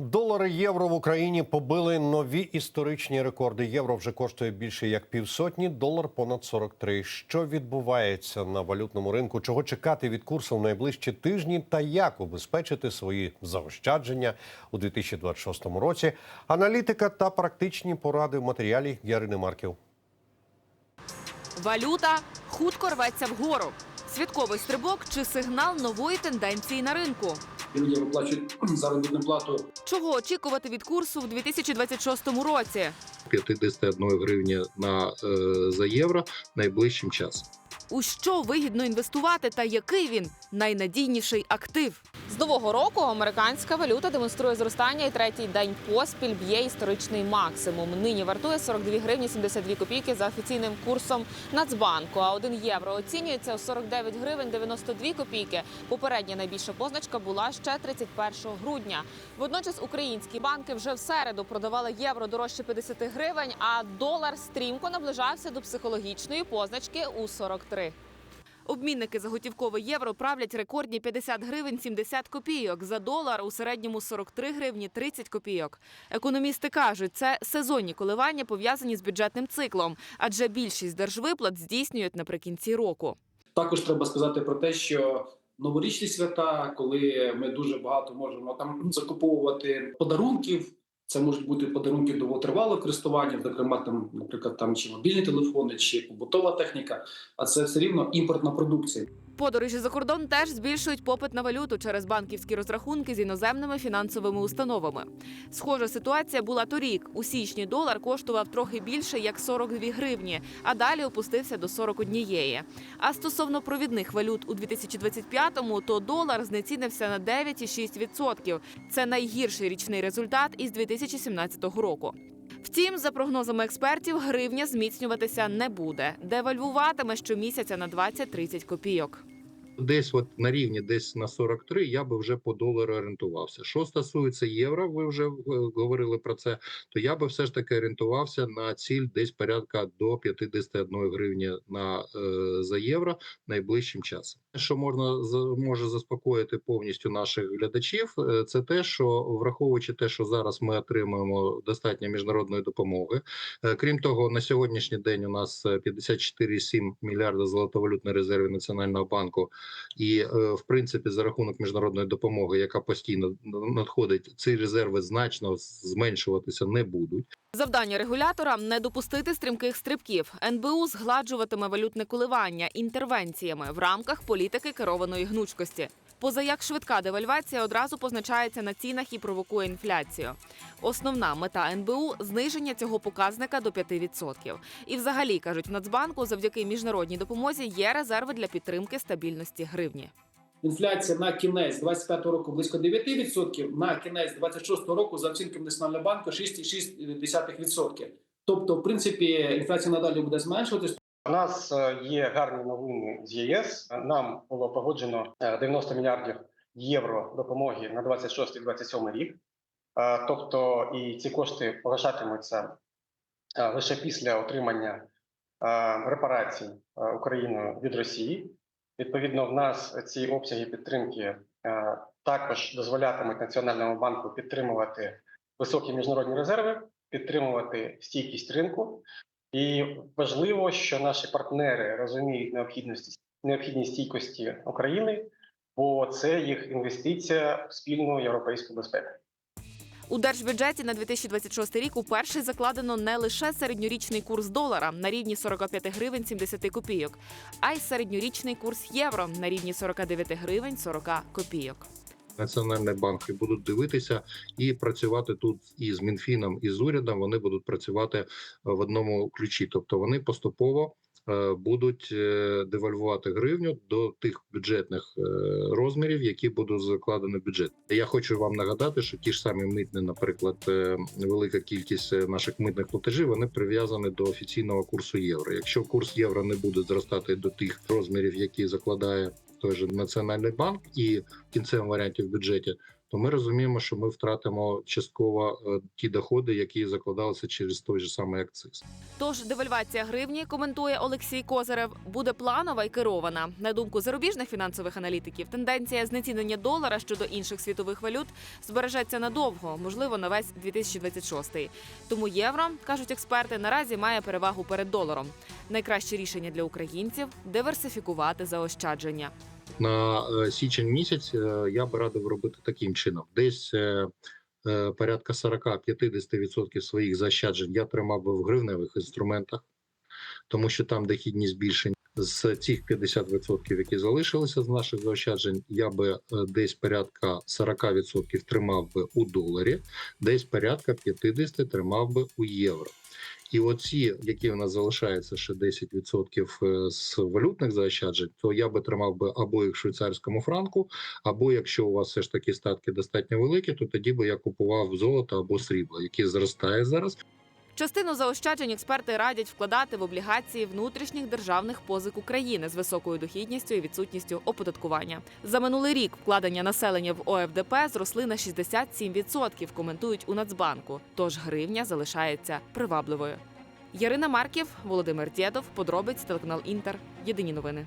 Долари євро в Україні побили нові історичні рекорди. Євро вже коштує більше як півсотні, долар понад 43. Що відбувається на валютному ринку? Чого чекати від курсу в найближчі тижні та як убезпечити свої заощадження у 2026 році? Аналітика та практичні поради в матеріалі Ярини Марків. Валюта хутко рветься вгору. Святковий стрибок чи сигнал нової тенденції на ринку. Люди виплачують заробітну плату Чого очікувати від курсу в 2026 році? 51 гривні на е, за євро найближчим часом. У що вигідно інвестувати та який він найнадійніший актив? З нового року американська валюта демонструє зростання і третій день поспіль б'є історичний максимум. Нині вартує 42 гривні 72 копійки за офіційним курсом Нацбанку. А 1 євро оцінюється у 49 гривень 92 копійки. Попередня найбільша позначка була ще 31 грудня. Водночас українські банки вже в середу продавали євро дорожче 50 гривень, а долар стрімко наближався до психологічної позначки у 43. Обмінники за готівкове євро правлять рекордні 50 гривень 70 копійок. За долар у середньому 43 гривні 30 копійок. Економісти кажуть, це сезонні коливання пов'язані з бюджетним циклом, адже більшість держвиплат здійснюють наприкінці року. також треба сказати про те, що новорічні свята, коли ми дуже багато можемо там закуповувати подарунків. Це можуть бути подарунки довготривалого користування, зокрема там, наприклад, там чи мобільні телефони, чи побутова техніка. А це все рівно імпортна продукція. Подорожі за кордон теж збільшують попит на валюту через банківські розрахунки з іноземними фінансовими установами. Схожа ситуація була торік. У січні долар коштував трохи більше як 42 гривні, а далі опустився до 41. А стосовно провідних валют у 2025-му, то долар знецінився на 9,6%. Це найгірший річний результат із 2017 року. Втім, за прогнозами експертів, гривня зміцнюватися не буде. Девальвуватиме щомісяця на 20-30 копійок. Десь от на рівні десь на 43 я би вже по долару орієнтувався. Що стосується євро, ви вже е, говорили про це. То я би все ж таки орієнтувався на ціль десь порядка до 51 гривні на е, за євро найближчим часом. Що можна може заспокоїти повністю наших глядачів, е, це те, що враховуючи те, що зараз ми отримуємо достатньо міжнародної допомоги. Е, Крім того, на сьогоднішній день у нас е, 54,7 мільярда золотовалютної резерви Національного банку. І е, в принципі, за рахунок міжнародної допомоги, яка постійно надходить, ці резерви значно зменшуватися не будуть. Завдання регулятора не допустити стрімких стрибків. НБУ згладжуватиме валютне коливання інтервенціями в рамках політики керованої гнучкості. Поза як швидка девальвація одразу позначається на цінах і провокує інфляцію. Основна мета НБУ зниження цього показника до 5%. І, взагалі, кажуть в Нацбанку, завдяки міжнародній допомозі є резерви для підтримки стабільності гривні. Інфляція на кінець 25 року близько 9%, на кінець 26 року за оцінками Національного банку 6,6%. Тобто, в принципі, інфляція надалі буде зменшуватись. У нас е, є гарні новини з ЄС. Нам було погоджено е, 90 мільярдів євро допомоги на 26-27 рік. Е, Тобто, і ці кошти погашатимуться е, лише після отримання е, репарацій е, Україною від Росії. Відповідно, в нас ці обсяги підтримки е, також дозволятимуть Національному банку підтримувати високі міжнародні резерви, підтримувати стійкість ринку. І важливо, що наші партнери розуміють необхідність необхідність стійкості України, бо це їх інвестиція в спільну європейську безпеку. У держбюджеті на 2026 рік уперше закладено не лише середньорічний курс долара на рівні 45 гривень 70 копійок, а й середньорічний курс євро на рівні 49 гривень 40 копійок. Національні банки будуть дивитися і працювати тут і з Мінфіном, і з урядом. Вони будуть працювати е, в одному ключі, тобто вони поступово е, будуть е, девальвувати гривню до тих бюджетних розмірів, які будуть закладені в бюджет. Я хочу вам нагадати, що ті ж самі митні, наприклад, велика кількість наших митних платежів вони прив'язані до офіційного курсу євро. Якщо курс євро не буде зростати до тих розмірів, які закладає той же національний банк, і в кінцевому варіанті в бюджеті, то ми розуміємо, що ми втратимо частково е, ті доходи, які закладалися через той же самий акциз. Тож девальвація гривні, коментує Олексій Козирев, буде планова і керована. На думку зарубіжних фінансових аналітиків, тенденція знецінення долара щодо інших світових валют збережеться надовго, можливо, на весь 2026. Тому євро, кажуть експерти, наразі має перевагу перед доларом. Найкраще рішення для українців диверсифікувати заощадження. На е, січень місяць е, я би радив робити таким чином: десь е, порядка 40-50% своїх заощаджень я тримав би в гривневих інструментах, тому що там дохідність більше. З цих 50%, які залишилися з наших заощаджень, я би десь порядка 40% тримав би у доларі, десь порядка 50% тримав би у євро. І оці, які в нас залишаються ще 10% е, з валютних заощаджень, то я би тримав би або їх в швейцарському франку, або якщо у вас все ж таки статки достатньо великі, то тоді би я купував золото або срібло, яке зростає зараз. Частину заощаджень експерти радять вкладати в облігації внутрішніх державних позик України з високою дохідністю і відсутністю оподаткування. За минулий рік вкладення населення в ОФДП зросли на 67%, коментують у Нацбанку. Тож гривня залишається привабливою. Ярина Марків, Володимир Дєдов, подробиць телеканал Інтер. Єдині новини.